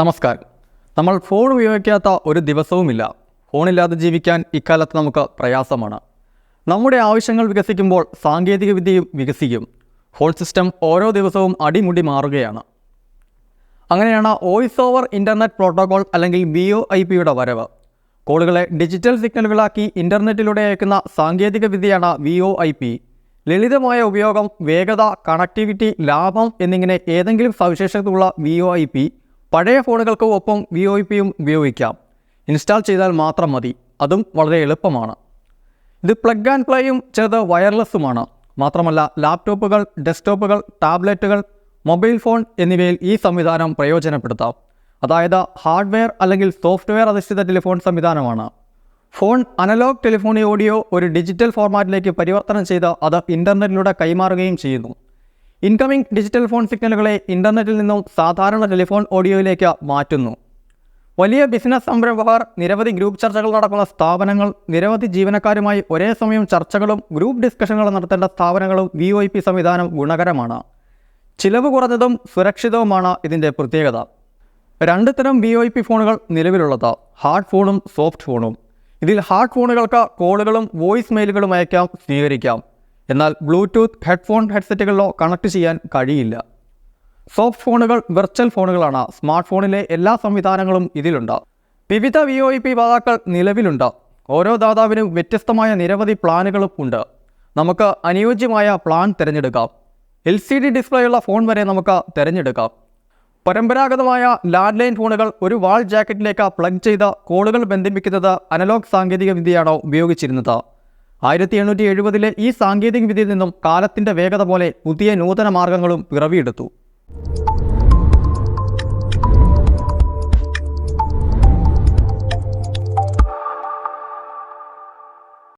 നമസ്കാരം. നമ്മൾ ഫോൺ ഉപയോഗിക്കാത്ത ഒരു ദിവസവുമില്ല. ഫോണില്ലാതെ ജീവിക്കാൻ ഇക്കാലത്ത് നമുക്ക് പ്രയാസമാണ്. നമ്മുടെ ആവശ്യങ്ങൾ വികസിക്കുമ്പോൾ സാങ്കേതികവിദ്യയും വികസിക്കും. ഫോൺ സിസ്റ്റം ഓരോ ദിവസവും അടിമുടി മാറുകയാണ്. അങ്ങനെയാണ് വോയിസ് ഓവർ ഇന്റർനെറ്റ് പ്രോട്ടോകോൾ അല്ലെങ്കിൽ ബി ഒ ഐ പിയുടെ വരവ്. കോളുകളെ ഡിജിറ്റൽ സിഗ്നലുകളാക്കി ഇന്റർനെറ്റിലൂടെ അയക്കുന്ന സാങ്കേതികവിദ്യയാണ് വി ഒ ഐ പി ലളിതമായ ഉപയോഗം വേഗത കണക്ടിവിറ്റി ലാഭം എന്നിങ്ങനെ ഏതെങ്കിലും സവിശേഷതയുള്ള വി ഒ ഐ പി പഴയ ഫോണുകൾക്ക് ഒപ്പം വി ഒ പിയും ഉപയോഗിക്കാം. ഇൻസ്റ്റാൾ ചെയ്താൽ മാത്രം മതി. അതും വളരെ എളുപ്പമാണ്. ഇത് പ്ലഗ് ആൻഡ് പ്ലേയും ചെറുത് വയർലെസ്സുമാണ് മാത്രമല്ല ലാപ്ടോപ്പുകൾ ഡെസ്ക്ടോപ്പുകൾ ടാബ്ലറ്റുകൾ മൊബൈൽ ഫോൺ എന്നിവയിൽ ഈ സംവിധാനം പ്രയോജനപ്പെടുത്താം. അതായത് ഹാർഡ്വെയർ അല്ലെങ്കിൽ സോഫ്റ്റ്വെയർ അധിഷ്ഠിത ടെലിഫോൺ സംവിധാനമാണ്. ഫോൺ അനലോഗ് ടെലിഫോണി ഓഡിയോ ഒരു ഡിജിറ്റൽ ഫോർമാറ്റിലേക്ക് പരിവർത്തനം ചെയ്ത് അത് ഇന്റർനെറ്റിലൂടെ കൈമാറുകയും ചെയ്യുന്നു. ഇൻകമിംഗ് ഡിജിറ്റൽ ഫോൺ സിഗ്നലുകളെ ഇന്റർനെറ്റിൽ നിന്നും സാധാരണ ടെലിഫോൺ ഓഡിയോയിലേക്ക് മാറ്റുന്നു. വലിയ ബിസിനസ് സംരംഭകർ നിരവധി ഗ്രൂപ്പ് ചർച്ചകൾ നടക്കുന്ന സ്ഥാപനങ്ങൾ നിരവധി ജീവനക്കാരുമായി ഒരേ സമയം ചർച്ചകളും ഗ്രൂപ്പ് ഡിസ്കഷനുകളും നടത്തേണ്ട സ്ഥാപനങ്ങളും വി ഒ പി സംവിധാനം ഗുണകരമാണ്. ചിലവ് കുറഞ്ഞതും സുരക്ഷിതവുമാണ് ഇതിന്റെ പ്രത്യേകത. രണ്ട് തരം വി ഒ പി ഫോണുകൾ നിലവിലുള്ളത്. ഹാർഡ് ഫോണും സോഫ്റ്റ് ഫോണും. ഇതിൽ ഹാർഡ് ഫോണുകൾക്ക് കോളുകളും വോയിസ് മെയിലുകളും അയക്കാം സ്വീകരിക്കാം. എന്നാൽ ബ്ലൂടൂത്ത് ഹെഡ്ഫോൺ ഹെഡ്സെറ്റുകളിലോ കണക്ട് ചെയ്യാൻ കഴിയില്ല. സോഫ്റ്റ് ഫോണുകൾ വെർച്വൽ ഫോണുകളാണ്. സ്മാർട്ട് ഫോണിലെ എല്ലാ സംവിധാനങ്ങളും ഇതിലുണ്ട്. വിവിധ വി ഒ ഇ പി ദാതാക്കൾ നിലവിലുണ്ട്. ഓരോ ദാതാവിനും വ്യത്യസ്തമായ നിരവധി പ്ലാനുകളും ഉണ്ട്. നമുക്ക് അനുയോജ്യമായ പ്ലാൻ തിരഞ്ഞെടുക്കാം. എൽ സി ഡി ഡിസ്പ്ലേയുള്ള ഫോൺ വരെ നമുക്ക് തിരഞ്ഞെടുക്കാം. പരമ്പരാഗതമായ ലാൻഡ് ലൈൻ ഫോണുകൾ ഒരു വാൾ ജാക്കറ്റിലേക്ക് പ്ലഗ് ചെയ്ത കോളുകൾ ബന്ധിപ്പിക്കുന്നത് അനലോഗ് സാങ്കേതിക വിദ്യയാണോ ഉപയോഗിച്ചിരുന്നത്. ആയിരത്തി എണ്ണൂറ്റി എഴുപതിലെ ഈ സാങ്കേതിക വിദ്യയിൽ നിന്നും കാലത്തിന്റെ വേഗത പോലെ പുതിയ നൂതന മാർഗങ്ങളും പിറവിയെടുത്തു.